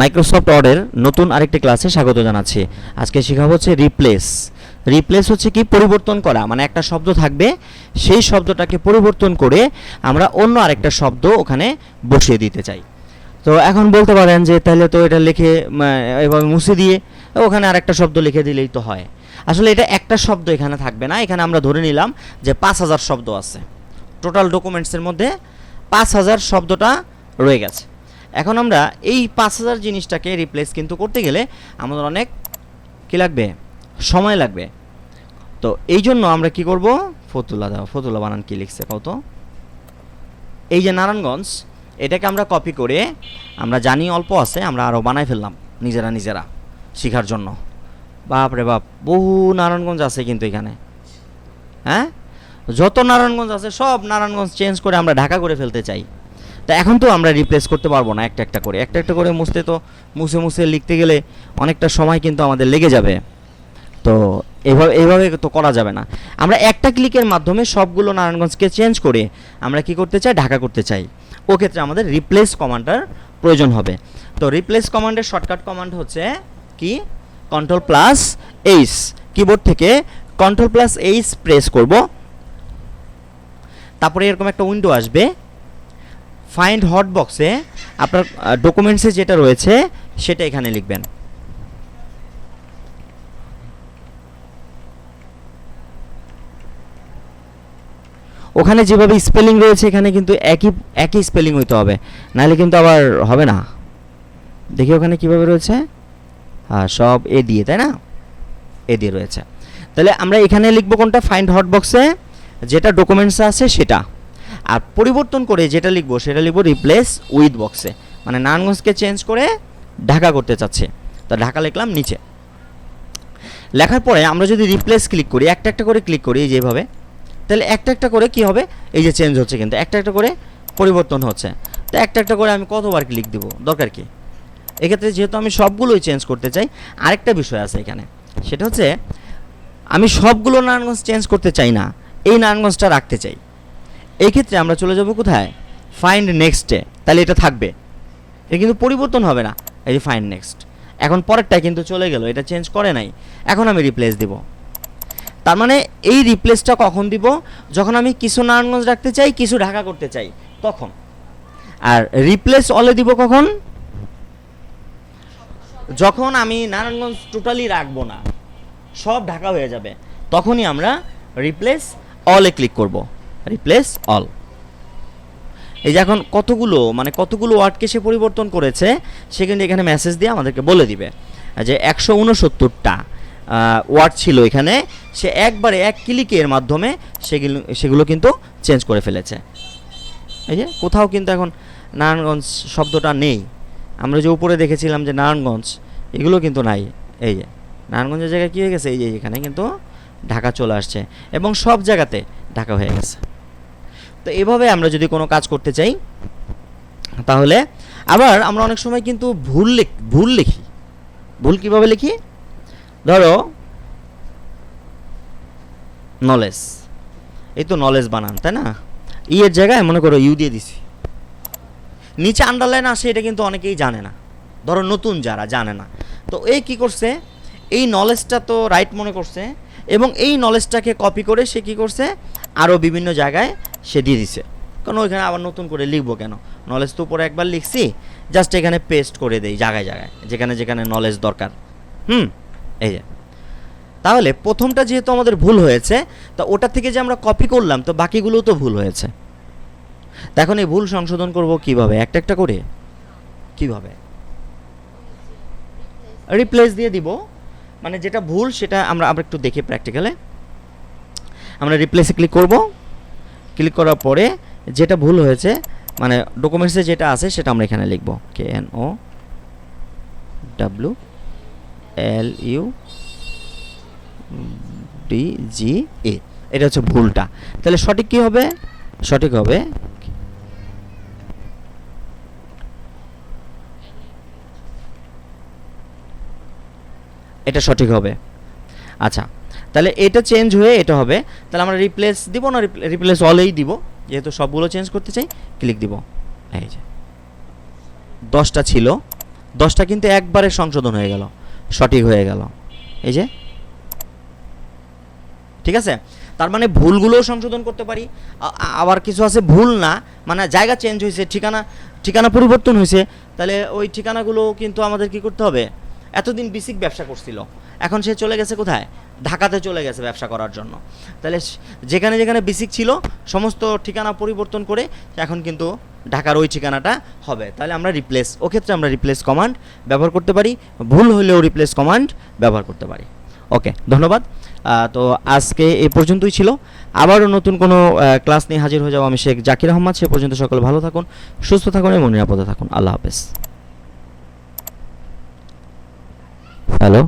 Microsoft ওয়ার্ডের নতুন আরেকটি ক্লাসে স্বাগত জানাচ্ছি। আজকে শেখাবো হচ্ছে রিপ্লেস রিপ্লেস হচ্ছে কি? পরিবর্তন করা। মানে একটা শব্দ থাকবে, সেই শব্দটাকে পরিবর্তন করে আমরা অন্য আরেকটা শব্দ ওখানে বসিয়ে দিতে চাই। তো এখন বলতে পারেন যে তাহলে তো এটা লিখে এভাবে মুছে দিয়ে ওখানে আরেকটা শব্দ লিখে দিলেই তো হয়। আসলে এটা একটা শব্দ এখানে থাকবে না। এখানে আমরা ধরে নিলাম যে পাঁচ হাজার শব্দ আছে। টোটাল ডকুমেন্টসের মধ্যে পাঁচ হাজার শব্দটা রয়ে গেছে। এখন আমরা এই পাঁচ হাজার জিনিসটাকে রিপ্লেস কিন্তু করতে গেলে আমাদের অনেক কী লাগবে? সময় লাগবে। তো এই জন্য আমরা কি করব? ফতুল্লা দাও, ফতুল্লা বানান কি লিখছে কত এই যে নারায়ণগঞ্জ, এটাকে আমরা কপি করে আমরা জানি অল্প আছে, আমরা আরও বানাই ফেললাম নিজেরা নিজেরা শেখার জন্য। বাপ রে বাপ, বহু নারায়ণগঞ্জ আছে কিন্তু এখানে। হ্যাঁ? যত নারায়ণগঞ্জ আছে, সব নারায়ণগঞ্জ চেঞ্জ করে আমরা ঢাকা করে ফেলতে চাই। তা এখন তো আমরা রিপ্লেস করতে পারব না একটা একটা করে। একটা একটা করে মুছতে তো, মুছে মুছে লিখতে গেলে অনেকটা সময় কিন্তু আমাদের লেগে যাবে। তো এভাবে এইভাবে তো করা যাবে না। আমরা একটা ক্লিকের মাধ্যমে সবগুলো নারায়ণগঞ্জকে চেঞ্জ করে আমরা কি করতে চাই? ঢাকা করতে চাই। ও ক্ষেত্রে আমাদের রিপ্লেস কমান্ডার প্রয়োজন হবে। তো রিপ্লেস কমান্ডের শর্টকাট কমান্ড হচ্ছে কি? কন্ট্রোল প্লাস এইচ কিবোর্ড থেকে কন্ট্রোল প্লাস এইচ প্রেস করব। তারপরে এরকম একটা উইন্ডো আসবে। ফাইন্ড হট বক্সে আপনার ডকুমেন্টসে যেটা রয়েছে, সেটা এখানে লিখবেন। ওখানে যেভাবে স্পেলিং রয়েছে, এখানে কিন্তু একই একই স্পেলিং হইতে হবে। নাহলে কিন্তু আবার হবে না। দেখি ওখানে কীভাবে রয়েছে। হ্যাঁ সব এ দিয়ে, তাই না? এ দিয়ে রয়েছে। তাহলে আমরা এখানে লিখব কোনটা? ফাইন্ড হট বক্সে যেটা ডকুমেন্টস আছে, সেটা। আর পরিবর্তন করে যেটা লিখব, সেটা লিখব রিপ্লেস উইথ বক্সে মানে নারায়ণগঞ্জকে চেঞ্জ করে ঢাকা করতে চাচ্ছে। তা ঢাকা লিখলাম নিচে। লেখার পরে আমরা যদি রিপ্লেস ক্লিক করি, একটা একটা করে ক্লিক করি যেভাবে তাহলে একটা একটা করে কি হবে? এই যে চেঞ্জ হচ্ছে কিন্তু, একটা একটা করে পরিবর্তন হচ্ছে। তো একটা একটা করে আমি কতবার ক্লিক দিব? দরকার কি? এক্ষেত্রে যেহেতু আমি সবগুলোই চেঞ্জ করতে চাই, আরেকটা বিষয় আছে এখানে। সেটা হচ্ছে, আমি সবগুলো নারায়ণগঞ্জ চেঞ্জ করতে চাই না, এই নারায়ণগঞ্জটা রাখতে চাই। এই ক্ষেত্রে আমরা চলে যাব কোথায়? ফাইন্ড নেক্সটে তাহলে এটা থাকবে। এটা কিন্তু পরিবর্তন হবে না। এই যে ফাইন্ড নেক্সট এখন পরেরটা কিন্তু চলে গেল। এটা চেঞ্জ করে নাই। এখন আমি রিপ্লেস দিব। তার মানে এই রিপ্লেসটা কখন দিব? যখন আমি কিছু নারায়ণগঞ্জ রাখতে চাই, কিছু ঢাকা করতে চাই। তখন। আর রিপ্লেস অলে দিব কখন? যখন আমি নারায়ণগঞ্জ টোটালি রাখব না, সব ঢাকা হয়ে যাবে, তখনই আমরা রিপ্লেস অলে ক্লিক করব। রিপ্লেস অল এই যে এখন কতগুলো মানে কতগুলো ওয়ার্ডকে সে পরিবর্তন করেছে, সে কিন্তু এখানে মেসেজ দিয়ে আমাদেরকে বলে দিবে। যে একশো উনসত্তরটা ওয়ার্ড ছিল এখানে, সে একবারে এক ক্লিকের মাধ্যমে সেগুলো সেগুলো কিন্তু চেঞ্জ করে ফেলেছে। এই যে কোথাও কিন্তু এখন নারায়ণগঞ্জ শব্দটা নেই। আমরা যে উপরে দেখেছিলাম যে নারায়ণগঞ্জ, এগুলো কিন্তু নাই। এই যে নারায়ণগঞ্জের জায়গায় কী হয়ে গেছে? এই যে এখানে কিন্তু ঢাকা চলে আসছে এবং সব জায়গাতে ঢাকা হয়ে গেছে। তো এভাবে আমরা যদি কোনো কাজ করতে চাই, তাহলে আবার আমরা অনেক সময় কিন্তু ভুল লিখ, ভুল লিখি। ভুল কীভাবে লিখি? ধরো নলেজ এই তো নলেজ বানান, তাই না? ই এর জায়গায় মনে করো ইউ দিয়ে দিছি। নিচে আন্ডারলাইন আসে, এটা কিন্তু অনেকেই জানে না। ধরো নতুন যারা, জানে না। তো এই কি করছে? এই নলেজটা তো রাইট মনে করছে, এবং এই নলেজটাকে কপি করে সে কি করছে? আরও বিভিন্ন জায়গায় সে দিয়ে দিছে। কারণ ওইখানে আবার নতুন করে লিখব কেন? নলেজ তো উপরে একবার লিখছি জাস্ট এখানে পেস্ট করে দেই জায়গায় জায়গায়, যেখানে যেখানে নলেজ দরকার। হুম? এই যে। তাহলে প্রথমটা যেহেতু আমাদের ভুল হয়েছে, তা ওটা থেকে যে আমরা কপি করলাম, তো বাকিগুলোও তো ভুল হয়েছে। এখন এই ভুল সংশোধন করব কীভাবে? একটা একটা করে? কীভাবে? রিপ্লেস দিয়ে দিব। মানে যেটা ভুল, সেটা আমরা আমরা একটু দেখি প্র্যাকটিক্যালে আমরা রিপ্লেসে ক্লিক করব। ক্লিক করার পরে যেটা ভুল হয়েছে মানে ডকুমেন্টসে যেটা আছে সেটা আমরা এখানে লিখব। K N O W L U D G A এটা হচ্ছে ভুলটা। তাহলে সঠিক কি হবে? সঠিক হবে এটা সঠিক হবে। আচ্ছা তাহলে এটা চেঞ্জ হয়ে এটা হবে। তাহলে আমরা রিপ্লেস দিব না রিপ্লেস অলেই দিব। যেহেতু সবগুলো চেঞ্জ করতে চাই ক্লিক দিব। এই যে। দশটা ছিল। দশটা কিন্তু একবারে সংশোধন হয়ে গেল। সঠিক হয়ে গেল। এই যে। ঠিক আছে? তার মানে ভুলগুলোও সংশোধন করতে পারি। আবার কিছু আছে ভুল না মানে জায়গা চেঞ্জ হয়েছে, ঠিকানা ঠিকানা পরিবর্তন হয়েছে, তাহলে ওই ঠিকানাগুলো কিন্তু আমাদের কি করতে হবে? এতদিন বিসিক ব্যবসা করছিল। এখন সে চলে গেছে কোথায়? ঢাকাতে চলে গেছে ব্যবসা করার জন্য। তাহলে যেখানে যেখানে বিসিক ছিল, সমস্ত ঠিকানা পরিবর্তন করে এখন কিন্তু ঢাকার ওই ঠিকানাটা হবে। তাহলে আমরা রিপ্লেস ও ক্ষেত্রে আমরা রিপ্লেস কমান্ড ব্যবহার করতে পারি, ভুল হলেও রিপ্লেস কমান্ড ব্যবহার করতে পারি। ওকে, ধন্যবাদ। তো আজকে এ পর্যন্তই ছিল। আবারও নতুন কোনো ক্লাস নিয়ে হাজির হয়ে যাব আমি শেখ জাকির আহমদ। সে পর্যন্ত সকলে ভালো থাকুন, সুস্থ থাকুন এবং নিরাপদে থাকুন। আল্লাহ হাফেজ। হ্যালো?